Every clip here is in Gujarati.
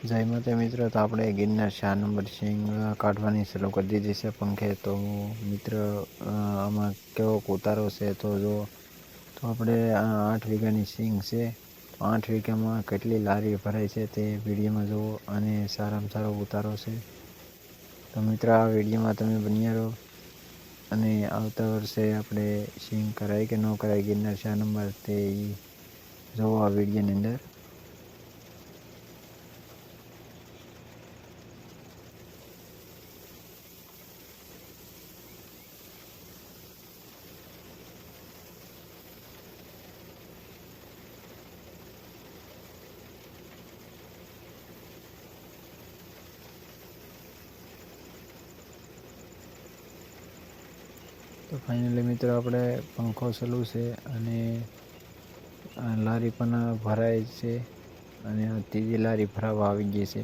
જય માતા મિત્રો, તો આપણે ગિરનાર શાહ નંબર સિંગ કાઢવાની શરૂ કરી દીધી છે પંખે. તો મિત્ર આમાં કેવો ઉતારો છે તો જો, તો આપણે આઠ વીઘાની સિંગ છે. આઠ વીઘામાં કેટલી લારી ભરાય છે તે વિડીયોમાં જુઓ અને સારામાં સારો ઉતારો છે. તો મિત્ર, આ વિડીયોમાં તમે બન્યા રહો અને આવતા વર્ષે આપણે સિંગ કરાય કે ન કરાય ગિરનાર શાહ નંબર તે જોવો આ વિડીયોની અંદર. તો ફાઇનલી મિત્રો આપણે પંખો સલું છે અને લારી પણ ભરાય છે અને ત્રીજી લારી ભરાવા આવી ગઈ છે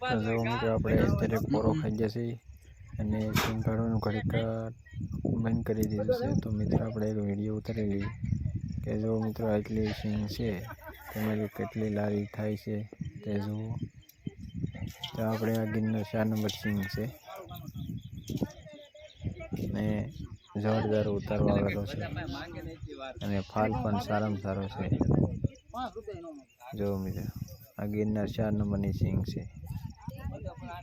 તો જો મિત્રો અત્યારે પોરો ખાઈ જશે અને સિંગ કાઢવાનું ઘડીક બંધ કરી દીધું છે. તો મિત્રો, આપણે એક વીડિયો ઉતારી લઈએ કે જો મિત્રો, આટલી સિંગ છે તેમાંથી કેટલી લારી થાય છે, તે જુઓ. તો આપણે આ ગીરનો ચાર નંબર સિંગ છે. ને જોરદાર ઉતારવા આવેલો છે. અને ફાલ પણ સારામાં સારો છે. જો મિત્રો, આ ગીરના ચાર નંબરની સિંગ છે.